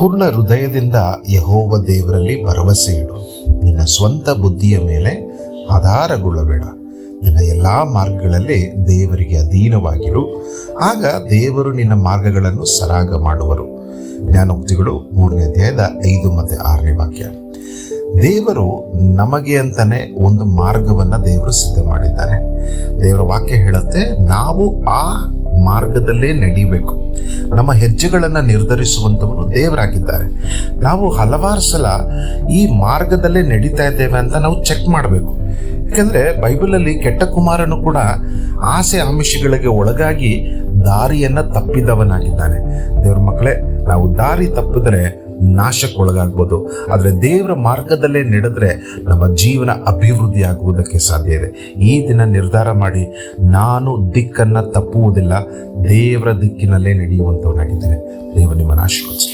ಪೂರ್ಣ ಹೃದಯದಿಂದ ಯಹೋವ ದೇವರಲ್ಲಿ ಭರವಸೆ ಇಡು. ನಿನ್ನ ಸ್ವಂತ ಬುದ್ಧಿಯ ಮೇಲೆ ಆಧಾರಗೊಳ್ಳಬೇಡ. ನಿನ್ನ ಎಲ್ಲ ಮಾರ್ಗಗಳಲ್ಲಿ ದೇವರಿಗೆ ಅಧೀನವಾಗಿರು. ಆಗ ದೇವರು ನಿನ್ನ ಮಾರ್ಗಗಳನ್ನು ಸರಾಗ ಮಾಡುವರು. ಜ್ಞಾನೋಕ್ತಿಗಳು ಮೂರನೇ ಅಧ್ಯಾಯದ ಐದು ಮತ್ತು ಆರನೇ ವಾಕ್ಯ. ದೇವರು ನಮಗೆ ಅಂತಾನೆ ಒಂದು ಮಾರ್ಗವನ್ನ ದೇವರು ಸಿದ್ಧ ಮಾಡಿದ್ದಾನೆ ದೇವರ ವಾಕ್ಯ ಹೇಳುತ್ತೆ, ನಾವು ಆ ಮಾರ್ಗದಲ್ಲೇ ನಡಿಬೇಕು. ನಮ್ಮ ಹೆಜ್ಜೆಗಳನ್ನು ನಿರ್ಧರಿಸುವಂಥವರು ದೇವರಾಗಿದ್ದಾರೆ. ನಾವು ಹಲವಾರು ಸಲ ಈ ಮಾರ್ಗದಲ್ಲೇ ನಡೀತಾ ಇದ್ದೇವೆ ಅಂತ ನಾವು ಚೆಕ್ ಮಾಡಬೇಕು. ಯಾಕಂದ್ರೆ ಬೈಬಲಲ್ಲಿ ಕೆಟ್ಟ ಕುಮಾರನು ಕೂಡ ಆಸೆ ಆಮಿಷಗಳಿಗೆ ಒಳಗಾಗಿ ದಾರಿಯನ್ನು ತಪ್ಪಿದವನಾಗಿದ್ದಾನೆ. ದೇವ್ರ ಮಕ್ಕಳೇ, ನಾವು ದಾರಿ ತಪ್ಪಿದ್ರೆ ನಾಶಕ್ಕೊಳಗಾಗ್ಬೋದು. ಆದರೆ ದೇವರ ಮಾರ್ಗದಲ್ಲೇ ನಡೆದ್ರೆ ನಮ್ಮ ಜೀವನ ಅಭಿವೃದ್ಧಿ ಆಗುವುದಕ್ಕೆ ಸಾಧ್ಯ ಇದೆ. ಈ ದಿನ ನಿರ್ಧಾರ ಮಾಡಿ, ನಾನು ದಿಕ್ಕನ್ನು ತಪ್ಪುವುದಿಲ್ಲ, ದೇವರ ದಿಕ್ಕಿನಲ್ಲೇ ನಡೆಯುವಂಥವನಾಗಿದ್ದೇನೆ ದೇವ ನಿಮ್ಮನ್ನು ಆಶೀರ್ವದಿಸಲಿ.